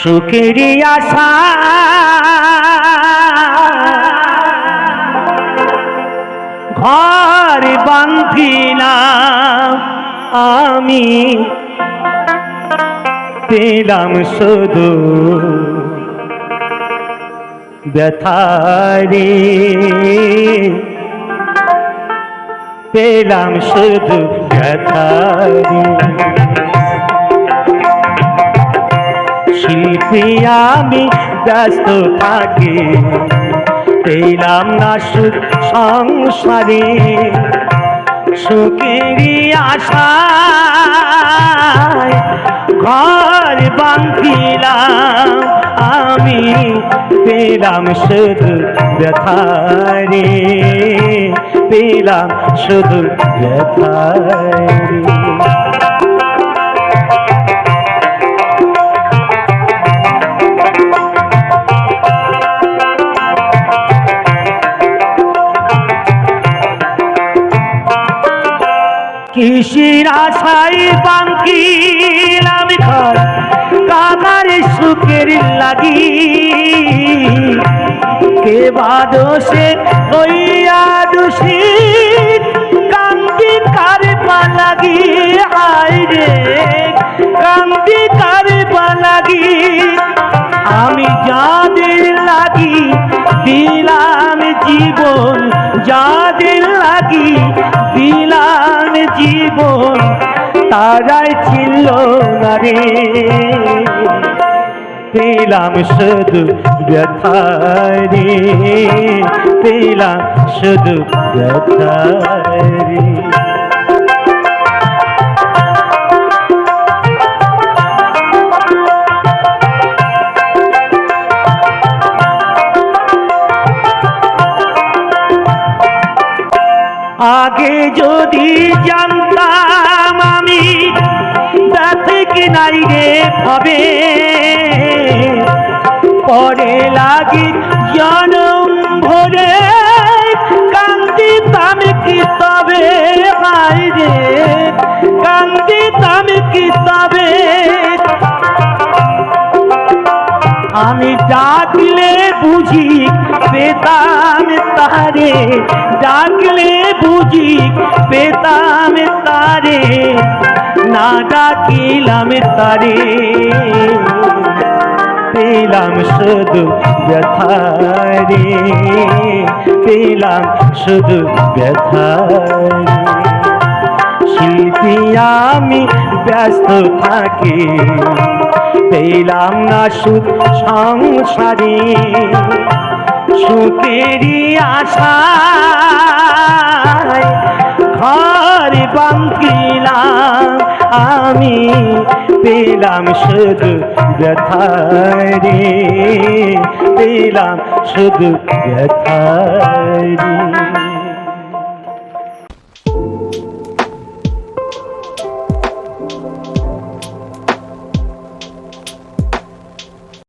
সুকেরিয়া সা ঘর না আমি পেলাম শুধু ব্যথারে। পেলাম শুধু ব্যথারে। শিল্পী আমি ব্যস্ত থাকি, পেলাম না সুখ সংসারে। সুখেরই আশায় ঘর বান্ধিলাম আমি পেলাম শুধু ব্যথারে পেলাম শুধু ব্যথারে কৃষির আশায় বাঙ্কিলাম ঘর? কাকার সুখের লাগি। কে বাদোষে হইয়া দোষী? কান্দি কার লাগি। হায় রে কান্দি কার লাগি। আমি যাদের লাগি যাদের লাগি দিলাম জীবন তারাই ছিল না রে। পেলাম শুধু ব্যথারে পেলাম শুধু ব্যথারে আগে যদি জানতাম আমি তাতে কি নাই রে হবে পরে লাগি জনম ভরে কান্দিতাম কি তবে? হাই রে, কান্দিতাম কি তবে? আমি ডাকলে বুঝি পেতাম তারে ডাকলে বুঝি পেতাম তারে, না ডাকিলাম তারে। পেলাম শুধু ব্যথারে পেলাম শুধু ব্যথারে শিল্পী আমি ব্যস্ত থাকি, পেলাম না সুখ সংসারে। সুখেরই আশায় ঘর বাঙ্কিলাম আমি, পেলাম শুধু ব্যথারে পেলাম শুধু ব্যথারে